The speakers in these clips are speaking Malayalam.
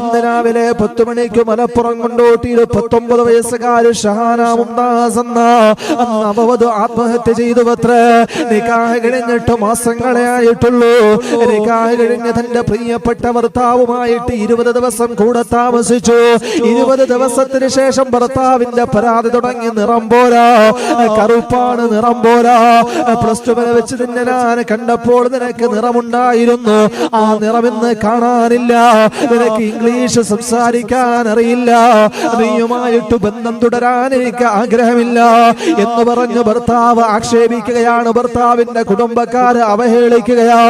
ഇന്ന് രാവിലെ പത്ത് മണിക്ക് മലപ്പുറം കൊണ്ടോട്ടിയിൽ പത്തൊമ്പത് വയസ്സുകാര് ഷഹാന ആത്മഹത്യ ചെയ്തു പത്ര നിക്കാഹ് കഴിഞ്ഞിട്ട് മാസങ്ങളെ ആയിട്ടുള്ളൂ. നിക്കാഹ് കഴിഞ്ഞ് തന്റെ പ്രിയപ്പെട്ട ഭർത്താവുമായിട്ട് ഇരുപത് ദിവസം കൂടെ താമസിച്ചു. ഇരുപത് ദിവസത്തിന് ശേഷം ഭർത്താവിന്റെ പരാതി തുടങ്ങി നിറം പോരാ കറുപ്പാണ് നിറം പോരാ. പ്ലസ് ടു വരെ വെച്ച് നിന്നെ ഞാൻ കണ്ടപ്പോൾ നിനക്ക് നിറമുണ്ടായിരുന്നു. ആ നിറമിന്ന് കാണാനില്ല. നിനക്ക് ഇംഗ്ലീഷ് സംസാരിക്കാൻ അറിയില്ല നീയുമായിട്ട് ബന്ധം തുടരാൻ എനിക്ക് ആഗ്രഹമില്ല എന്ന് പറഞ്ഞ് ഭർത്താവ് ആക്ഷേപിക്കുകയാണ്. ഭർത്താവിന്റെ കുടുംബക്കാര് അവഹേളിക്കുകയാ.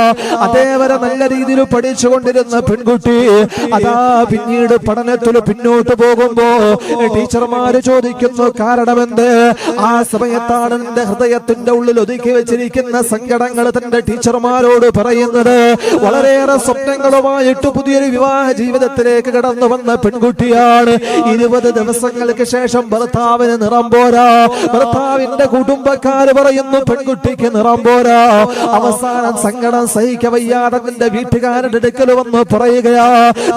അതേവരെ നല്ല രീതിയിൽ പഠിച്ചുകൊണ്ടിരുന്ന പെൺകുട്ടി അതാ പിന്നീട് പഠനത്തിൽ പിന്നോട്ട് പോകുമ്പോ ടീച്ചർമാര് ചോദിക്കുന്നു കാരണമെന്ത്? ആ സമയത്താണ് എന്റെ ഹൃദയത്തിന്റെ ഉള്ളിൽ ഒതുക്കി വെച്ചിരിക്കുന്ന സങ്കടങ്ങൾ തന്റെ ടീച്ചർമാരോട് പറയുന്നത്. വളരെയേറെ സ്വപ്നങ്ങളുമായിട്ട് പുതിയൊരു വിവാഹ ജീവിതത്തിലേക്ക് കടന്നു വന്ന പെൺകുട്ടിയാണ്. ഇരുപത് ദിവസങ്ങൾക്ക് ശേഷം ഭർത്താവിന് നിറം പോരാ. ഭർത്താവിന്റെ കുടുംബക്കാര് പറയുന്നു പെൺകുട്ടിക്ക് നിറം പോരാ. അവസാനം സങ്കടം സഹിക്ക വയ്യാതെ വീട്ടുകാരുടെ അടുക്കൽ വന്ന് പറയുകയാ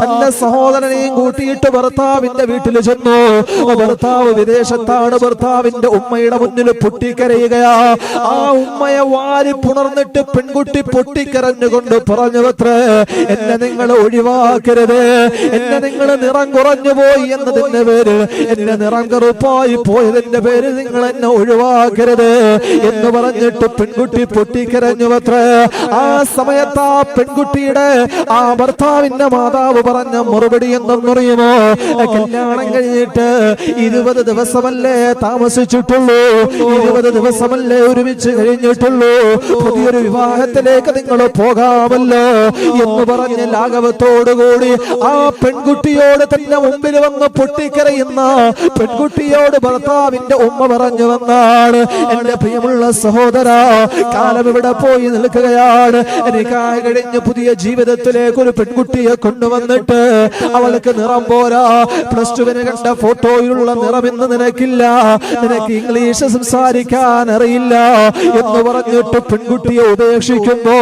തന്റെ സഹോദരനെയും കൂട്ടിയിട്ട് ഭർത്താവിന്റെ വീട്ടിൽ ചെന്നു. ഭർത്താവ് വിദേശത്താണ്. ഭർത്താവിന്റെ ഉമ്മയുടെ മുന്നിൽ പൊട്ടിക്കരയുകയാ. ആ ഉമ്മയെ വാരി പുണർന്നിട്ട് പെൺകുട്ടി പൊട്ടിക്കരഞ്ഞുകൊണ്ട് പറഞ്ഞു അത്രേ എന്നെ നിങ്ങൾ ഒഴിവാക്കരുത്. എന്നെ നിങ്ങൾ നിറം കുറഞ്ഞു പോയി എന്നതിന്റെ പേര് എന്നെ നിറം കറുപ്പായി പോയതിന്റെ പേര് നിങ്ങൾ എന്നെ ഒഴിവാക്കരുത് എന്ന് പറഞ്ഞിട്ട് പെൺകുട്ടി പൊട്ടിക്കരഞ്ഞു അത്രേ ആ സമയത്ത് ആ പെൺകുട്ടിയുടെ ആ ഭർത്താവിന്റെ മാതാവ് പറഞ്ഞ മറുപടി എന്തെന്നറിയുമോ? കല്യാണം കഴിഞ്ഞിട്ട് ഇരുപത് ദിവസമല്ലേ താമസിച്ചിട്ടുള്ളൂ. ഇരുപത് ദിവസമല്ലേ ഒരുമിച്ച് കഴിഞ്ഞിട്ടുള്ളൂ. പുതിയൊരു വിവാഹത്തിലേക്ക് നിങ്ങൾ പോകാമല്ലോ എന്ന് പറഞ്ഞ് ലാഘവത്തോടുകൂടി ആ പെൺകുട്ടിയോട് തന്നെ മുമ്പിൽ വന്ന് പൊട്ടിക്കരയുന്ന പെൺകുട്ടിയോട് ഭർത്താവിന്റെ ഉമ്മ പറഞ്ഞു വന്നാണ് എന്റെ പ്രിയമുള്ള സഹോദര കാലം ഇവിടെ പോയി നിൽക്കുകയാണ്. എനിക്കായി കഴിഞ്ഞ് പുതിയ ജീവിതത്തിലേക്ക് ഒരു പെൺകുട്ടിയെ കൊണ്ടുവന്നിട്ട് അവൾക്ക് നിറം പോരാ. പ്ലസ് ടുവിന് കണ്ട ഫോട്ടോയിലുള്ള നിറം ഇന്ന് നിനക്കില്ല. നിനക്ക് ഇംഗ്ലീഷ് സംസാരിക്കാൻ അറിയില്ല. എന്ന് പറഞ്ഞിട്ട് പെൺകുട്ടിയെ ഉപേക്ഷിക്കുമ്പോ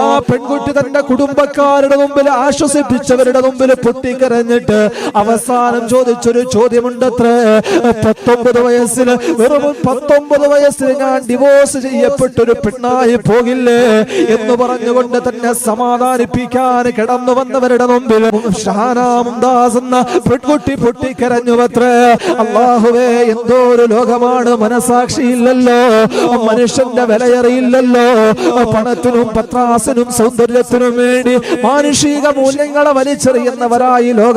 ആ പെൺകുട്ടി തന്റെ കുടുംബക്കാരുടെ മുമ്പിൽ ആശ്വസിപ്പിച്ചവരുടെ മുമ്പിൽ പൊട്ടിക്കരഞ്ഞിട്ട് അവസാനം ചോദിച്ചൊരു ചോദ്യമുണ്ടത്ര. പത്തൊമ്പത് വയസ്സിൽ വെറും പത്തൊമ്പത് വയസ്സിൽ ഞാൻ ഡിവോഴ്സ് ചെയ്യപ്പെട്ടൊരു പെണ്ണായി പോകില്ലേ എന്ന് പറഞ്ഞുകൊണ്ട് തന്നെ സമാധാനിപ്പിക്കാൻ കിടന്നു വന്നവരുടെ മുമ്പിൽ ഷഹാന മുംതാസ് എന്ന പെൺകുട്ടി പൊട്ടിക്കരഞ്ഞു അത്രേ അള്ളാഹുവേ എന്തോ ഒരു ലോകമാണ് മനസാക്ഷിയില്ലല്ലോ. മനുഷ്യന്റെ വിലയറിയില്ലല്ലോ. പണത്തിനും പത്രാസിനും സൗന്ദര്യത്തിനും വേണ്ടി മാനുഷിക മൂല്യങ്ങളെ വലിച്ചെറിയുന്നവരായി ലോക